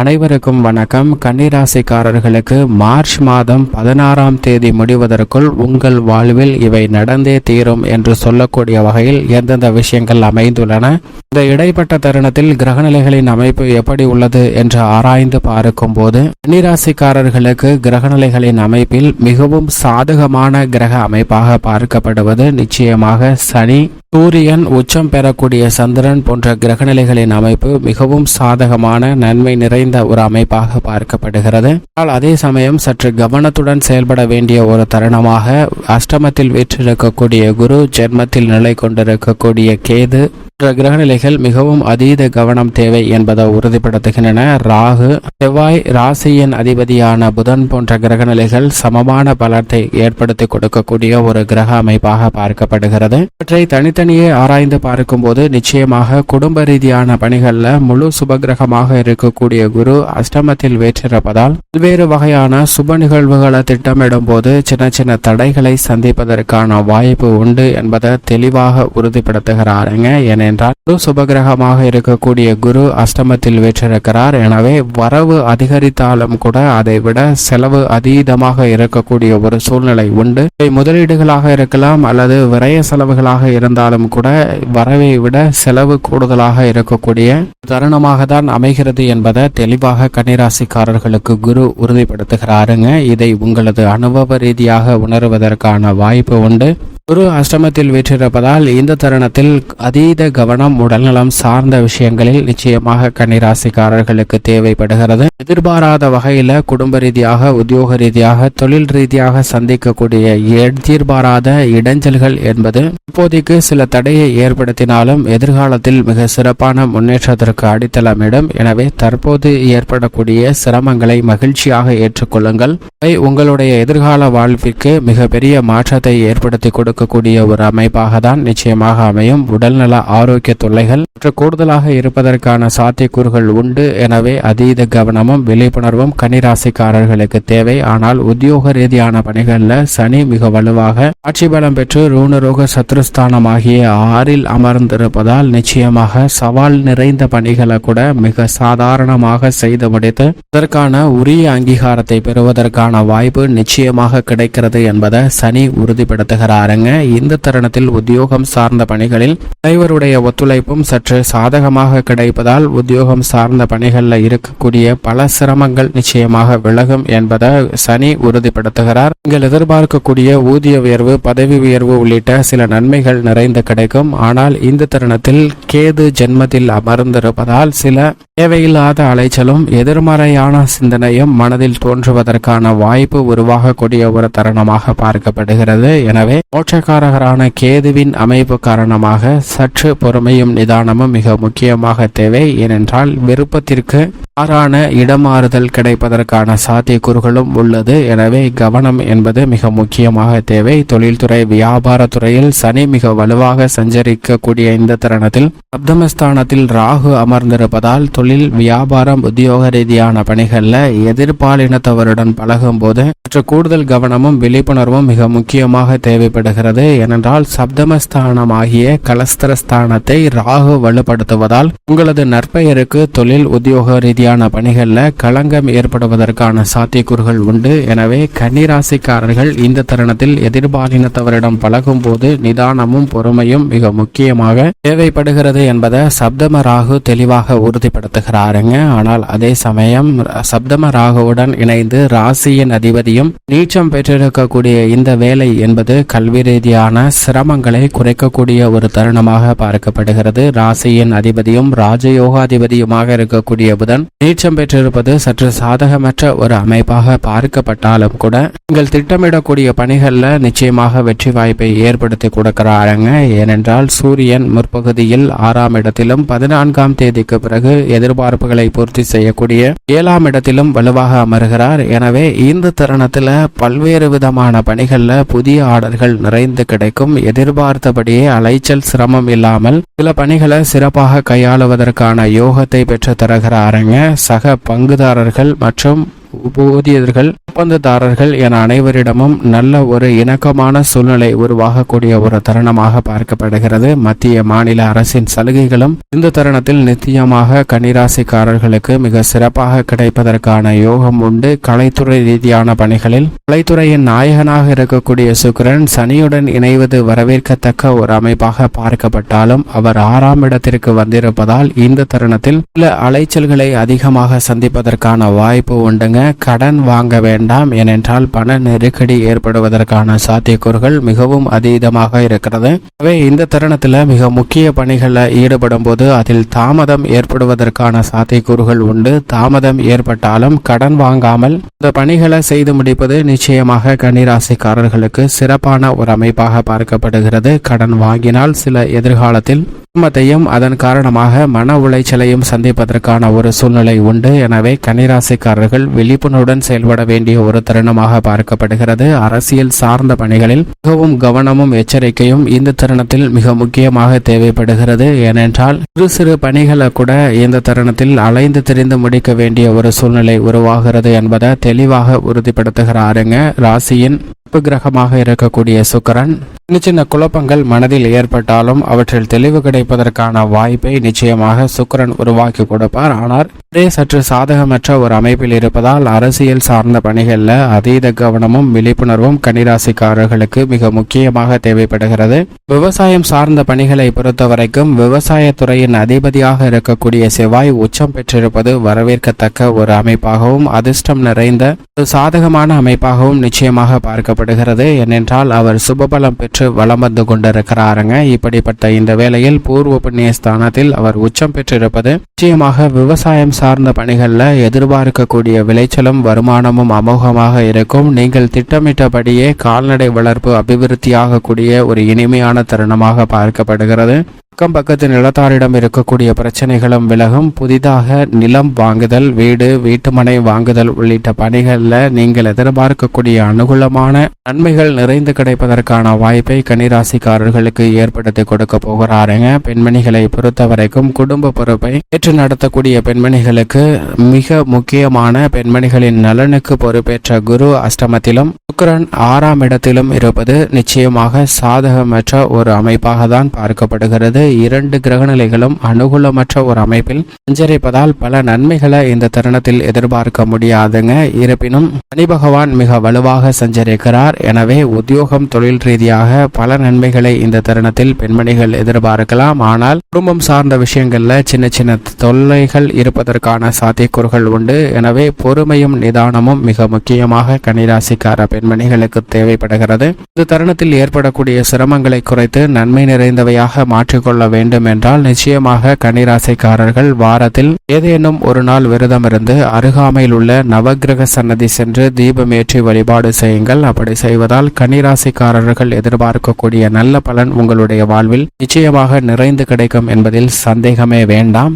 அனைவருக்கும் வணக்கம். கன்னிராசிக்காரர்களுக்கு மார்ச் மாதம் பதினாறாம் தேதி முடிவதற்குள் உங்கள் வாழ்வில் இவை நடந்தே தீரும் என்று சொல்லக்கூடிய வகையில் எந்தெந்த விஷயங்கள் அமைந்துள்ளன? இந்த இடைப்பட்ட தருணத்தில் கிரகநிலைகளின் அமைப்பு எப்படி உள்ளது என்று ஆராய்ந்து பார்க்கும் போது கன்னிராசிக்காரர்களுக்கு கிரகநிலைகளின் அமைப்பில் மிகவும் சாதகமான கிரக அமைப்பாக பார்க்கப்படுவது நிச்சயமாக சனி. சூரியன் உச்சம் பெறக்கூடிய சந்திரன் போன்ற கிரகநிலைகளின் அமைப்பு மிகவும் சாதகமான நன்மை நிறை நிறைந்த ஒரு அமைப்பாக பார்க்கப்படுகிறது. ஆனால் அதே சமயம் சற்று கவனத்துடன் செயல்பட வேண்டிய ஒரு தருணமாக அஷ்டமத்தில் வீற்றிருக்கக்கூடிய குரு ஜென்மத்தில் நிலை கொண்டிருக்கக்கூடிய கேது போன்ற கிரகநிலைகள் மிகவும் அதீத கவனம் தேவை என்பதை உறுதிப்படுத்துகின்றன. ராகு செவ்வாய் ராசியின் அதிபதியான புதன் போன்ற கிரகநிலைகள் சமமான பலத்தை ஏற்படுத்தி கொடுக்கக்கூடிய ஒரு கிரக அமைப்பாக பார்க்கப்படுகிறது. இவற்றை தனித்தனியே ஆராய்ந்து பார்க்கும்போது நிச்சயமாக குடும்ப ரீதியான பணிகள்ல முழு சுபகிரகமாக இருக்கக்கூடிய குரு அஷ்டமத்தில் வேற்றிருப்பதால் பல்வேறு வகையான சுப நிகழ்வுகளை திட்டமிடும் போது சின்ன சின்ன தடைகளை சந்திப்பதற்கான வாய்ப்பு உண்டு என்பதை தெளிவாக உறுதிப்படுத்துகிறாருங்க. என்றால் குரு சுபகிரகமாக இருக்கக்கூடிய குரு அஷ்டமத்தில் வீற்றிருக்கிறார். எனவே வரவு அதிகரித்தாலும் கூட அதை விட செலவு அதீதமாக இருக்கக்கூடிய ஒரு சூழ்நிலை உண்டு. இவை முதலீடுகளாக இருக்கலாம் அல்லது விரய செலவுகளாக இருந்தாலும் கூட வரவை விட செலவு கூடுதலாக இருக்கக்கூடிய தருணமாக தான் அமைகிறது என்பதை தெளிவாக கன்னிராசிக்காரர்களுக்கு குரு உறுதிப்படுத்துகிறாருங்க. இதை உங்களது அனுபவ ரீதியாக உணர்வதற்கான வாய்ப்பு உண்டு. குரு அஷ்டமத்தில் வீற்றிருப்பதால் இந்த தருணத்தில் அதீத கவனம் உடல்நலம் சார்ந்த விஷயங்களில் நிச்சயமாக கன்னிராசிக்காரர்களுக்கு தேவைப்படுகிறது. எதிர்பாராத வகையில குடும்ப ரீதியாக உத்தியோக ரீதியாக தொழில் ரீதியாக சந்திக்கக்கூடிய எதிர்பாராத இடைஞ்சல்கள் என்பது இப்போதைக்கு சில தடையை ஏற்படுத்தினாலும் எதிர்காலத்தில் மிக சிறப்பான முன்னேற்றத்திற்கு அடித்தளமிடும். எனவே தற்போது ஏற்படக்கூடிய சிரமங்களை மகிழ்ச்சியாக ஏற்றுக்கொள்ளுங்கள். அவை உங்களுடைய எதிர்கால வாழ்விற்கு மிகப்பெரிய மாற்றத்தை ஏற்படுத்தி கொடுக்கக்கூடிய ஒரு அமைப்பாக தான் நிச்சயமாக அமையும். உடல்நல ஆரோக்கிய தொல்லைகள் கூடுதலாக இருப்பதற்கான சாத்தியக்கூறுகள் உண்டு. எனவே அதீத கவனமும் விழிப்புணர்வும் கனிராசிக்காரர்களுக்கு தேவை. ஆனால் உத்தியோக ரீதியான பணிகளில் சனி மிக வலுவாக ஆட்சி பலம் பெற்று ரூணரோக சத்ருஸ்தானம் ஆகிய ஆறில் அமர்ந்திருப்பதால் நிச்சயமாக சவால் நிறைந்த பணிகளை கூட மிக சாதாரணமாக செய்து முடித்து அதற்கான உரிய அங்கீகாரத்தை பெறுவதற்கான வாய்ப்பு நிச்சயமாக கிடைக்கிறது என்பதை சனி உறுதிப்படுத்துகிறாருங்க. இந்த தருணத்தில் உத்தியோகம் சார்ந்த பணிகளில் அனைவருடைய ஒத்துழைப்பும் சற்று சாதகமாக கிடைப்பதால் உத்தியோகம் சார்ந்த பணிகளில் இருக்கக்கூடிய பல சிரமங்கள் நிச்சயமாக விலகும் என்பதை சனி உறுதிப்படுத்துகிறார். நீங்கள் எதிர்பார்க்கக்கூடிய ஊதிய உயர்வு பதவி உயர்வு உள்ளிட்ட சில நன்மைகள் நிறைந்து கிடைக்கும். ஆனால் இந்த தருணத்தில் கேது ஜென்மத்தில் அமர்ந்திருப்பதால் சில தேவையில்லாத அலைச்சலும் எதிர்மறையான சிந்தனையும் மனதில் தோன்றுவதற்கான வாய்ப்பு உருவாகக்கூடிய ஒரு தருணமாக பார்க்கப்படுகிறது. எனவே மோட்சக்காரகரான கேதுவின் அமைப்பு காரணமாக சற்று பொறுமையும் நிதானமும் மிக முக்கியமாக தேவை. ஏனென்றால் விருப்பத்திற்கு மாறான இடமாறுதல் கிடைப்பதற்கான சாத்தியக்கூறுகளும் உள்ளது. எனவே கவனம் என்பது மிக முக்கியமாக தேவை. தொழில்துறை வியாபாரத்துறையில் சனி மிக வலுவாக சஞ்சரிக்கக்கூடிய இந்த தருணத்தில் சப்தமஸ்தானத்தில் ராகு அமர்ந்திருப்பதால் தொழில் வியாபாரம் உத்தியோக ரீதியான பணிகளில் எதிர்பாலினத்தவருடன் பழகும் போது சற்று கூடுதல் கவனமும் விழிப்புணர்வும் மிக முக்கியமாக தேவைப்படுகிறது. ஏனென்றால் சப்தமஸ்தானமாகிய கலஸ்தரஸ்தானத்தை ராகு வலுப்படுத்துவதால் உங்களது நற்பெயருக்கு தொழில் உத்தியோக ரீதியான பணிகளில் களங்கம் ஏற்படுவதற்கான சாத்தியக்கூறுகள் உண்டு. எனவே கன்னிராசிக்காரர்கள் இந்த தருணத்தில் எதிர்பாலினத்தவரிடம் பழகும் போது நிதானமும் பொறுமையும் மிக முக்கியமாக தேவைப்படுகிறது என்பதை சப்தம ராகு தெளிவாக உறுதிப்படுத்துகிறாருங்க. ஆனால் அதே சமயம் சப்தம ராகுவுடன் இணைந்து ராசியின் அதிபதியும் நீச்சம் பெற்றிருக்கக்கூடிய இந்த வேலை என்பது கல்வி ரீதியான சிரமங்களை குறைக்கக்கூடிய ஒரு தருணமாக பார்க்கப்படுகிறது. ராசியின் அதிபதியும் ராஜயோகாதிபதியுமாக இருக்கக்கூடிய புதன் நீச்சம் பெற்றிருப்பது சற்று சாதகமற்ற ஒரு அமைப்பாக பார்க்கப்பட்டாலும் கூட நீங்கள் திட்டமிடக்கூடிய பணிகளில் நிச்சயமாக வெற்றி வாய்ப்பை ஏற்படுத்தி கொடுக்கிறாருங்க. ஏனென்றால் சூரியன் முற்பகுதியில் ஆறாம் இடத்திலும் பதினான்காம் தேதிக்கு பிறகு எதிர்பார்ப்புகளை பூர்த்தி செய்யக்கூடிய ஏழாம் இடத்திலும் வலுவாக அமர்கிறார். எனவே இந்த தருணத்தில் பல்வேறு விதமான பணிகளில் புதிய ஆர்டர்கள் விரைந்து கிடைக்கும். எதிர்பார்த்தபடியே அலைச்சல் சிரமம் இல்லாமல் சில பணிகளை சிறப்பாக கையாளுவதற்கான யோகத்தை பெற்று தருகிறாருங்க. சக பங்குதாரர்கள் மற்றும் ஊதியர்கள் ஒப்பந்ததாரர்கள் என அனைவரிடமும் நல்ல ஒரு இணக்கமான சூழ்நிலை உருவாகக்கூடிய ஒரு தருணமாக பார்க்கப்படுகிறது. மத்திய மாநில அரசின் சலுகைகளும் இந்த தருணத்தில் நிச்சயமாக கன்னிராசிக்காரர்களுக்கு மிக சிறப்பாக கிடைப்பதற்கான யோகம் உண்டு. கலைத்துறை ரீதியான பணிகளில் கலைத்துறையின் நாயகனாக இருக்கக்கூடிய சுக்கிரன் சனியுடன் இணைவது வரவேற்கத்தக்க ஒரு அமைப்பாக பார்க்கப்பட்டாலும் அவர் ஆறாம் இடத்திற்கு வந்திருப்பதால் இந்த தருணத்தில் சில அலைச்சல்களை அதிகமாக சந்திப்பதற்கான வாய்ப்பு உண்டுங்க. கடன் வாங்க வேண்டும். ஏனென்றால் பண நெருக்கடி ஏற்படுவதற்கான சாத்தியக்கூறுகள் மிகவும் அதீதமாக இருக்கிறது. எனவே இந்த தருணத்தில் மிக முக்கிய பணிகளில் ஈடுபடும் போது அதில் தாமதம் ஏற்படுவதற்கான சாத்தியக்கூறுகள் உண்டு. தாமதம் ஏற்பட்டாலும் கடன் வாங்காமல் இந்த பணிகளை செய்து முடிப்பது நிச்சயமாக கன்னிராசிக்காரர்களுக்கு சிறப்பான ஒரு அமைப்பாக பார்க்கப்படுகிறது. கடன் வாங்கினால் சில எதிர்காலத்தில் குடும்பத்தையும் அதன் காரணமாக மன உளைச்சலையும் சந்திப்பதற்கான ஒரு சூழ்நிலை உண்டு. எனவே கனிராசிக்காரர்கள் விழிப்புணர்வுடன் செயல்பட வேண்டிய ஒரு தருணமாக பார்க்கப்படுகிறது. அரசியல் சார்ந்த பணிகளில் மிகவும் கவனமும் எச்சரிக்கையும் இந்த தருணத்தில் மிக முக்கியமாக தேவைப்படுகிறது. ஏனென்றால் சிறு சிறு பணிகளை கூட இந்த தருணத்தில் அலைந்து திரிந்து முடிக்க வேண்டிய ஒரு சூழ்நிலை உருவாகிறது என்பதை தெளிவாக உறுதிப்படுத்துகிறாருங்க. ராசியின் நட்பு கிரகமாக இருக்கக்கூடிய சுக்கரன் சின்ன சின்ன குழப்பங்கள் மனதில் ஏற்பட்டாலும் அவற்றில் தெளிவு கிடைப்பதற்கான வாய்ப்பை நிச்சயமாக சுக்கரன் உருவாக்கி கொடுப்பார். ஆனால் அதே சற்று சாதகமற்ற ஒரு அமைப்பில் இருப்பதால் அரசியல் சார்ந்த பணிகளில் அதீத கவனமும் விழிப்புணர்வும் கன்னிராசிக்காரர்களுக்கு மிக முக்கியமாக தேவைப்படுகிறது. விவசாயம் சார்ந்த பணிகளை பொறுத்தவரைக்கும் விவசாயத்துறையின் அதிபதியாக இருக்கக்கூடிய செவ்வாய் உச்சம் பெற்றிருப்பது வரவேற்கத்தக்க ஒரு அமைப்பாகவும் அதிர்ஷ்டம் நிறைந்த ஒரு சாதகமான அமைப்பாகவும் நிச்சயமாக பார்க்கப்படும் கூறப்படுகிறது ஏனென்றால் அவர் சுபபலம் பெற்று வலம் வந்து கொண்டிருக்கிறாருங்க. இப்படிப்பட்ட இந்த வேளையில் பூர்வ புண்ணிய ஸ்தானத்தில் அவர் உச்சம் பெற்றிருப்பது நிச்சயமாக விவசாயம் சார்ந்த பணிகளில் எதிர்பார்க்கக்கூடிய விளைச்சலும் வருமானமும் அமோகமாக இருக்கும். நீங்கள் திட்டமிட்டபடியே கால்நடை வளர்ப்பு அபிவிருத்தியாகக்கூடிய ஒரு இனிமையான தருணமாக பார்க்கப்படுகிறது. அக்கம் பக்கத்து நிலத்தாரிடம் இருக்கக்கூடிய பிரச்சனைகளும் விலகும். புதிதாக நிலம் வாங்குதல் வீடு வீட்டுமனை வாங்குதல் உள்ளிட்ட பணிகளில் நீங்கள் எதிர்பார்க்கக்கூடிய அனுகூலமான நன்மைகள் நிறைந்து கிடைப்பதற்கான வாய்ப்பை கனிராசிக்காரர்களுக்கு ஏற்படுத்தி கொடுக்க போகிறாருங்க. பெண்மணிகளை பொறுத்த வரைக்கும் குடும்ப பொறுப்பை ஏற்று நடத்தக்கூடிய பெண்மணிகளுக்கு மிக முக்கியமான பெண்மணிகளின் நலனுக்கு பொறுப்பேற்ற குரு அஷ்டமத்திலும் சுக்கிரன் ஆறாம் இடத்திலும் இருப்பது நிச்சயமாக சாதகமற்ற ஒரு அமைப்பாக தான் பார்க்கப்படுகிறது. இரண்டு கிரகநிலைகளும் அனுகூலமற்ற ஒரு அமைப்பில் சஞ்சரிப்பதால் பல நன்மைகளை இந்த தருணத்தில் எதிர்பார்க்க முடியாதுங்க. இருப்பினும் சனி பகவான் மிக வலுவாக சஞ்சரிக்கிறார். எனவே உத்தியோகம் தொழில் ரீதியாக பல நன்மைகளை இந்த தருணத்தில் பெண்மணிகள் எதிர்பார்க்கலாம். ஆனால் குடும்பம் சார்ந்த விஷயங்கள்ல சின்ன சின்ன தொல்லைகள் இருப்பதற்கான சாத்தியக்கூறுகள் உண்டு. எனவே பொறுமையும் நிதானமும் மிக முக்கியமாக கன்னிராசிக்கார பெண்மணிகளுக்கு தேவைப்படுகிறது. இந்த தருணத்தில் ஏற்படக்கூடிய சிரமங்களை குறைத்து நன்மை நிறைந்தவையாக மாற்றிக்கொள்ள வேண்டும் என்றால் நிச்சயமாக கன்னிராசிக்காரர்கள் வாரத்தில் ஏதேனும் ஒரு நாள் விரதம் இருந்து அருகாமையில் உள்ள நவக்கிரக சன்னதி சென்று தீபம் ஏற்றி வழிபாடு செய்யுங்கள். அப்படி செய்வதால் கன்னிராசிக்காரர்கள் எதிர்பார்க்கக்கூடிய நல்ல பலன் உங்களுடைய வாழ்வில் நிச்சயமாக நிறைந்து கிடைக்கும் என்பதில் சந்தேகமே வேண்டாம்.